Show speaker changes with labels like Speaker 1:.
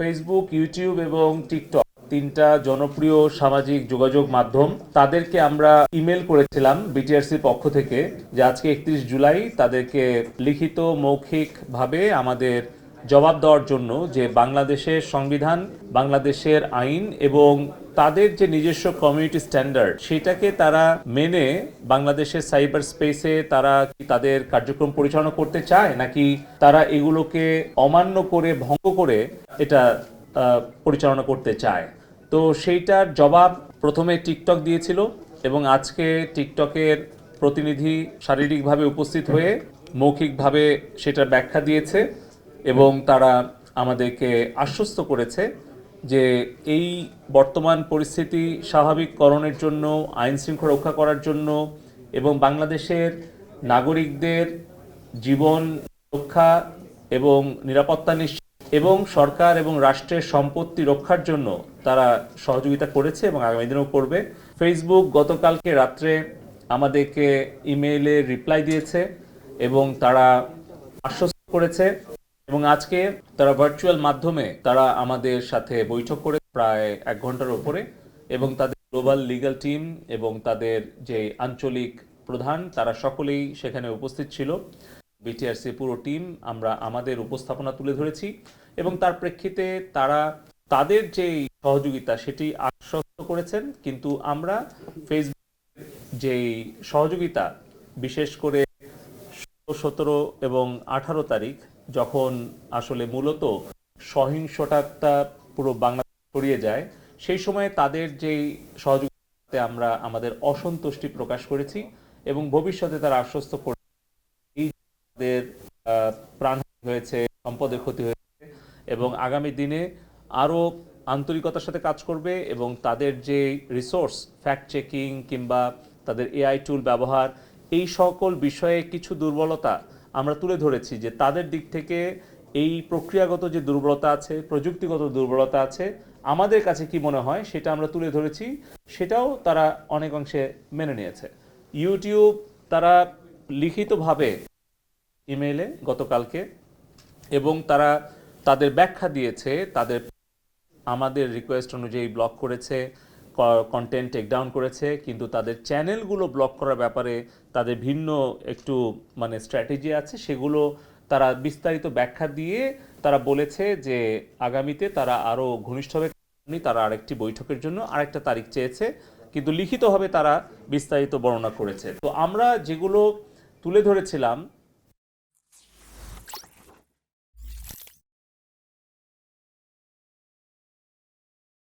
Speaker 1: Facebook YouTube এবং TikTok তিনটা জনপ্রিয় সামাজিক যোগাযোগ মাধ্যম। তাদেরকে আমরা ইমেল করেছিলাম বিটিআরসির পক্ষ থেকে যে আজকে একত্রিশ জুলাই তাদেরকে লিখিত, মৌখিকভাবে আমাদের জবাব দেওয়ার জন্য যে বাংলাদেশের সংবিধান, বাংলাদেশের আইন এবং তাদের যে নিজস্ব কমিউনিটি স্ট্যান্ডার্ড সেটাকে তারা মেনে বাংলাদেশের সাইবার স্পেসে তারা কি তাদের কার্যক্রম পরিচালনা করতে চায়, নাকি তারা এগুলোকে অমান্য করে ভঙ্গ করে এটা পরিচালনা করতে চায়? তো সেইটার জবাব প্রথমে টিকটক দিয়েছিল এবং আজকে টিকটকের প্রতিনিধি শারীরিকভাবে উপস্থিত হয়ে মৌখিকভাবে সেটার ব্যাখ্যা দিয়েছে। এবং তারা আমাদেরকে আশ্বস্ত করেছে যে এই বর্তমান পরিস্থিতি স্বাভাবিককরণের জন্য, আইন শৃঙ্খলা রক্ষা করার জন্য এবং বাংলাদেশের নাগরিকদের জীবন রক্ষা এবং নিরাপত্তা নিশ্চিত এবং সরকার এবং রাষ্ট্রের সম্পত্তি রক্ষার জন্য তারা সহযোগিতা করেছে এবং আগামী দিনেও করবে। ফেসবুক গতকালকে রাত্রে আমাদেরকে ইমেইলে রিপ্লাই দিয়েছে এবং তারা আশ্বস্ত করেছে এবং আজকে তারা ভার্চুয়াল মাধ্যমে তারা আমাদের সাথে বৈঠক করে প্রায় এক ঘণ্টার উপরে এবং তাদের গ্লোবাল লিগ্যাল টিম এবং তাদের যে আঞ্চলিক প্রধান, তারা সকলেই সেখানে উপস্থিত ছিল। বিটিআরসি পুরো টিম আমরা আমাদের উপস্থাপনা তুলে ধরেছি এবং তার প্রেক্ষিতে তারা তাদের যে সহযোগিতা সেটি আশ্বস্ত করেছেন। কিন্তু আমরা ফেসবুক যেই সহযোগিতা, বিশেষ করে ষোলো, সতেরো এবং আঠারো তারিখ যখন আসলে মূলত সহিংসতাটা পুরো বাংলাদেশ ছড়িয়ে যায়, সেই সময়ে তাদের যেই সহযোগিতাতে আমরা আমাদের অসন্তুষ্টি প্রকাশ করেছি এবং ভবিষ্যতে তারা আশ্বস্ত করে হয়েছে, সম্পদের ক্ষতি হয়েছে এবং আগামী দিনে আরও আন্তরিকতার সাথে কাজ করবে এবং তাদের যে রিসোর্স ফ্যাক্ট চেকিং কিংবা তাদের এআই টুল ব্যবহার, এই সকল বিষয়ে কিছু দুর্বলতা আমরা তুলে ধরেছি যে তাদের দিক থেকে এই প্রক্রিয়াগত যে দুর্বলতা আছে, প্রযুক্তিগত দুর্বলতা আছে, আমাদের কাছে কি মনে হয় সেটা আমরা তুলে ধরেছি, সেটাও তারা অনেক অংশে মেনে নিয়েছে। ইউটিউব তারা লিখিতভাবে ইমেইলে গতকালকে এবং তারা তাদের ব্যাখ্যা দিয়েছে, তাদের আমাদের রিকোয়েস্ট অনুযায়ী ব্লক করেছে কন্টেন্ট টেক ডাউন করেছে, কিন্তু তাদের চ্যানেলগুলো ব্লক করার ব্যাপারে তাদের ভিন্ন একটু মানে স্ট্র্যাটেজি আছে, সেগুলো তারা বিস্তারিত ব্যাখ্যা দিয়ে তারা বলেছে যে আগামীতে তারা আরও ঘনিষ্ঠভাবে তারা আরেকটি বৈঠকের জন্য আরেকটা তারিখ চেয়েছে, কিন্তু লিখিতভাবে তারা বিস্তারিত বর্ণনা করেছে। তো আমরা যেগুলো তুলে ধরেছিলাম